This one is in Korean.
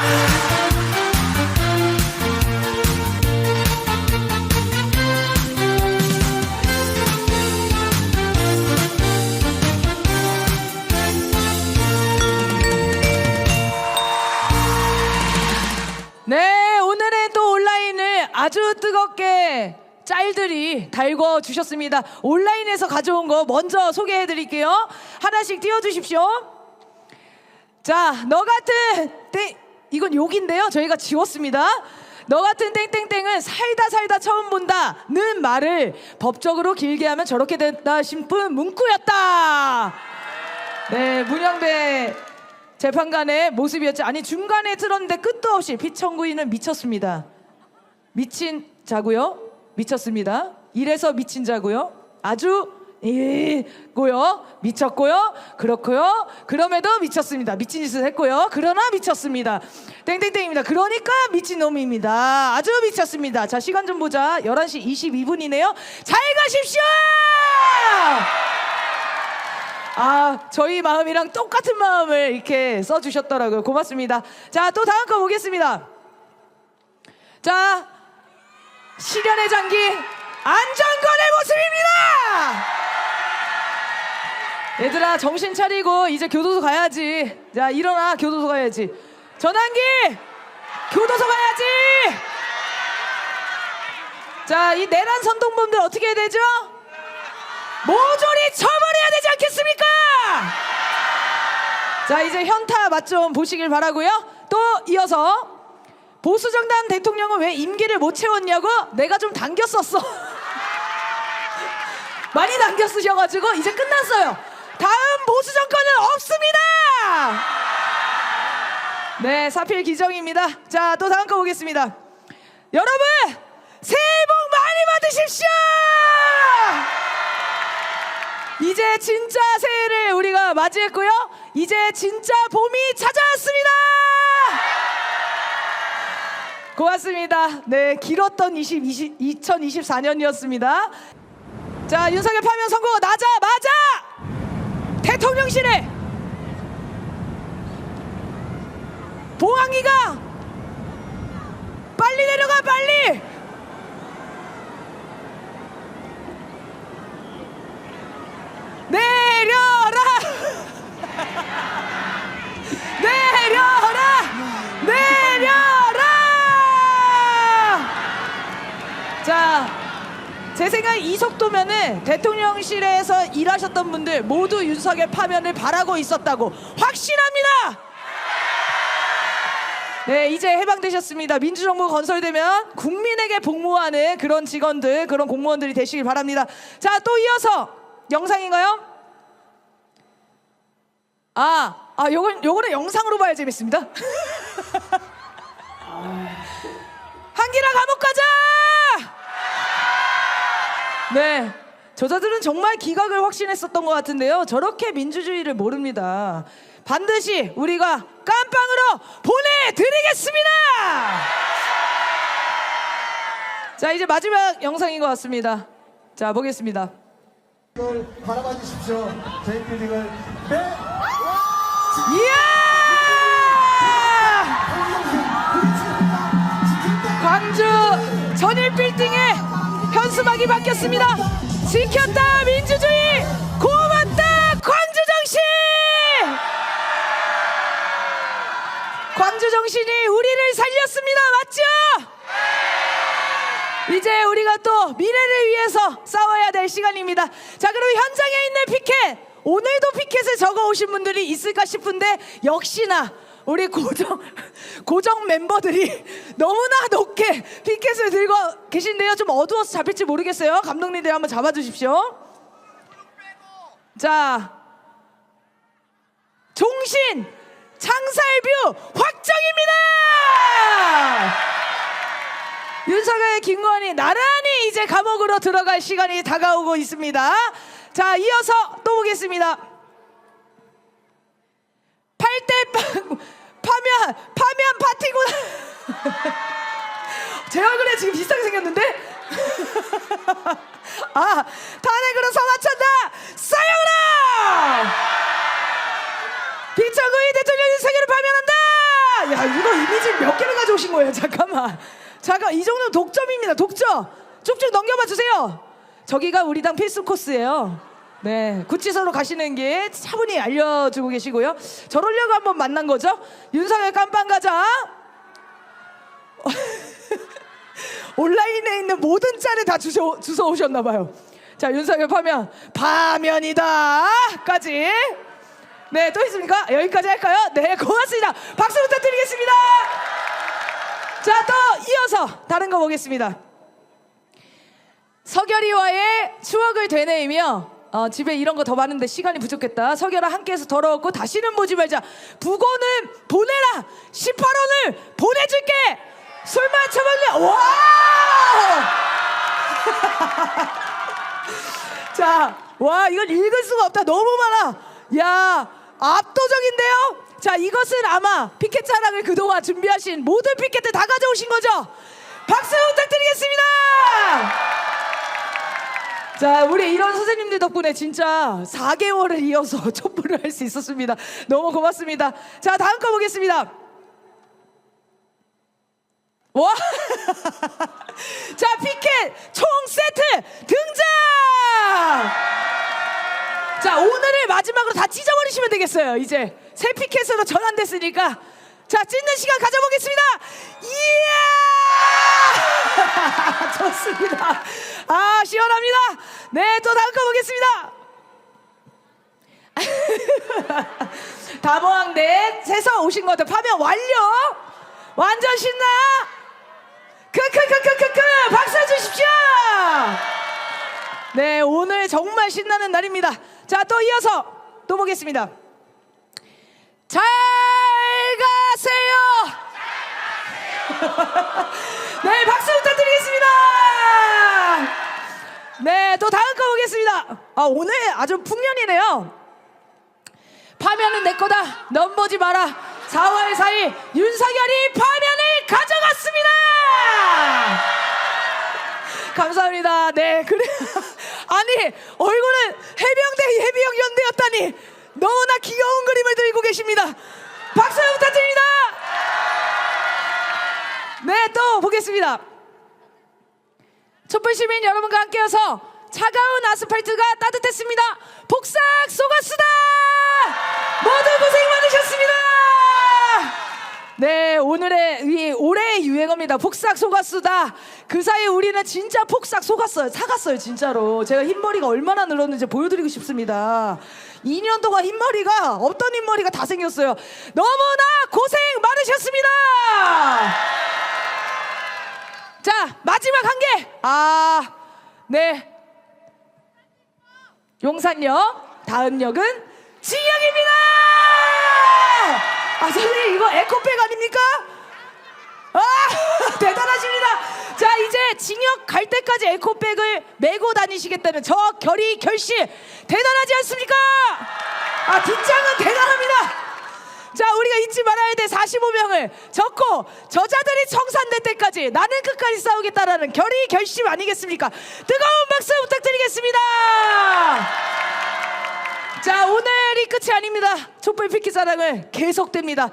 네, 오늘의 또 온라인을 아주 뜨겁게 짤들이 달궈 주셨습니다. 온라인에서 가져온 거 먼저 소개해 드릴게요. 하나씩 띄워 주십시오. 자, 너 같은 땡 이건 욕인데요. 저희가 지웠습니다. 너 같은 땡땡땡은 살다 살다 처음 본다는 말을 법적으로 길게 하면 저렇게 된다 싶은 문구였다. 네, 문영배 재판관의 모습이었죠. 아니 중간에 틀었는데 끝도 없이 피청구인은 미쳤습니다. 미친 자고요. 미쳤습니다. 이래서 미친 자고요. 아주 이고요. 미쳤고요. 그렇고요. 그럼에도 미쳤습니다. 미친 짓을 했고요. 그러나 미쳤습니다. 땡땡땡입니다. 그러니까 미친 놈입니다. 아주 미쳤습니다. 자, 시간 좀 보자. 11시 22분이네요. 잘 가십시오! 아, 저희 마음이랑 똑같은 마음을 이렇게 써주셨더라고요. 고맙습니다. 자, 또 다음 거 보겠습니다. 자, 실현의 장기 안정권의 모습입니다! 얘들아, 정신 차리고 이제 교도소 가야지. 자, 일어나, 교도소 가야지. 전환기! 교도소 가야지! 자, 이 내란 선동범들 어떻게 해야 되죠? 모조리 처벌해야 되지 않겠습니까? 자 이제 현타 맛 좀 보시길 바라고요. 또 이어서 보수 정당 대통령은 왜 임기를 못 채웠냐고 내가 좀 당겼었어. 많이 당겨 쓰셔가지고 이제 끝났어요. 다음 보수 정권은 없습니다. 네 사필 기정입니다. 자 또 다음 거 보겠습니다. 여러분 새해 복 많이 받으십시오. 이제 진짜 새해를 우리가 맞이했고요. 이제 진짜 봄이 찾아왔습니다. 고맙습니다. 네, 길었던 20, 20, 2024년이었습니다. 자, 윤석열 파면 선거 나자마자 대통령실에 보안기가 빨리 내려가 빨리 내려라! 내려라! 내려라! 자, 제 생각에 이 속도면은 대통령실에서 일하셨던 분들 모두 윤석열 파면을 바라고 있었다고 확신합니다! 네, 이제 해방되셨습니다. 민주정부 건설되면 국민에게 복무하는 그런 직원들, 그런 공무원들이 되시길 바랍니다. 자, 또 이어서 영상인가요? 아, 아, 요건 요거는 영상으로 봐야 재밌습니다. 네. 저자들은 정말 기각을 확신했었던 것 같은데요. 저렇게 민주주의를 모릅니다. 반드시 우리가 깜빵으로 보내드리겠습니다! 자, 이제 마지막 영상인 것 같습니다. 자, 보겠습니다. 을 바라봐 주십시오. 저희 빌딩을 네. 이야! 광주 전일 빌딩에 현수막이 바뀌었습니다. 지켰다 민주주의 고맙다 광주 정신! 광주 정신이 우리를 살렸습니다. 맞죠? 이제 우리가 또 미래를 위해서 싸워야 될 시간입니다. 자, 그럼 현장에 있는 피켓 오늘도 피켓을 적어 오신 분들이 있을까 싶은데 역시나 우리 고정 고정 멤버들이 너무나 높게 피켓을 들고 계신데요. 좀 어두워서 잡힐지 모르겠어요. 감독님들 한번 잡아 주십시오. 자. 종신 창살뷰 확정입니다. 윤석열 김건희 나란히 이제 감옥으로 들어갈 시간이 다가오고 있습니다. 자, 이어서 또 보겠습니다. 8대 파면 파면 파티구나. 제 얼굴에 지금 비슷하게 생겼는데? 아, 탄핵으로 성화찬다! 사형라! 비천구이 대통령 윤석열을 파면한다! 야, 이거 이미 가져오신 거예요. 잠깐만. 잠깐 이 정도는 독점입니다. 독점. 쭉쭉 넘겨봐 주세요. 저기가 우리 당 필수 코스예요. 네, 구치소로 가시는 게 차분히 알려주고 계시고요. 저러려고 한번 만난 거죠. 윤석열 깜빵 가자. 온라인에 있는 모든 짤을 다 주워, 주워 오셨나 봐요. 자, 윤석열 파면 파면이다까지. 네, 또 있습니까? 여기까지 할까요? 네, 고맙습니다. 박수 부탁드리겠습니다. 자, 또 이어서 다른 거 보겠습니다. 서결이와의 추억을 되뇌이며 어, 집에 이런 거 더 많은데 시간이 부족했다. 서결아 함께해서 더러웠고 다시는 보지 말자. 부고는 보내라. 18원을 보내줄게. 술 마쳐볼래? 와! 자, 와 이걸 읽을 수가 없다. 너무 많아. 야, 압도적인데요. 자, 이것은 아마 피켓 자랑을 그동안 준비하신 모든 피켓들 다 가져오신 거죠? 박수 부탁드리겠습니다. 자, 우리 이런 선생님들 덕분에 진짜 4개월을 이어서 촛불을 할 수 있었습니다. 너무 고맙습니다. 자, 다음 거 보겠습니다. 와! 자, 피켓 총 세트 등장! 자, 오늘을 마지막으로 다 찢어버리시면 되겠어요. 이제 새 피켓으로 전환됐으니까. 자, 찢는 시간 가져보겠습니다. 이야! 좋습니다. 아, 시원합니다. 네, 또 다음 거 보겠습니다. 다모항대 새서 오신 것들 파면 완료. 완전 신나. 크크크크크크 박수 주십시오. 네, 오늘 정말 신나는 날입니다. 자, 또 이어서 또 보겠습니다. 잘 가세요. 네, 박수 부탁드리겠습니다. 네, 또 다음 거 보겠습니다. 아, 오늘 아주 풍년이네요. 파면은 내 거다. 넌 보지 마라. 4월 4일 윤석열이 파면을 가져갔습니다. 감사합니다. 네, 그래. 아니 얼굴은 해병대 해병 연대였다니 너무나 귀여운 그림을 들고 계십니다. 박수 부탁드립니다. 네, 또 보겠습니다. 촛불 시민 여러분과 함께여서 차가운 아스팔트가 따뜻했습니다. 복삭 소가수다. 모두 고생 많으셨습니다. 네, 오늘의 이 올해의 유행어입니다. 폭삭 속았수다. 그 사이 우리는 진짜 폭삭 속았어요. 사갔어요, 진짜로. 제가 흰머리가 얼마나 늘었는지 보여드리고 싶습니다. 2년 동안 흰머리가 없던 흰머리가 다 생겼어요. 너무나 고생 많으셨습니다. 자, 마지막 한 개. 아, 네. 용산역 다음 역은 진역입니다. 아 선생님 이거 에코백 아닙니까? 아 대단하십니다. 자 이제 징역 갈 때까지 에코백을 메고 다니시겠다는 저 결의 결심 대단하지 않습니까? 아 뒷장은 대단합니다. 자 우리가 잊지 말아야 될 45명을 적고 저자들이 청산될 때까지 나는 끝까지 싸우겠다라는 결의 결심 아니겠습니까? 뜨거운 박수 부탁드리겠습니다. 자 오늘이 끝이 아닙니다. 촛불 피키 사랑을 계속됩니다.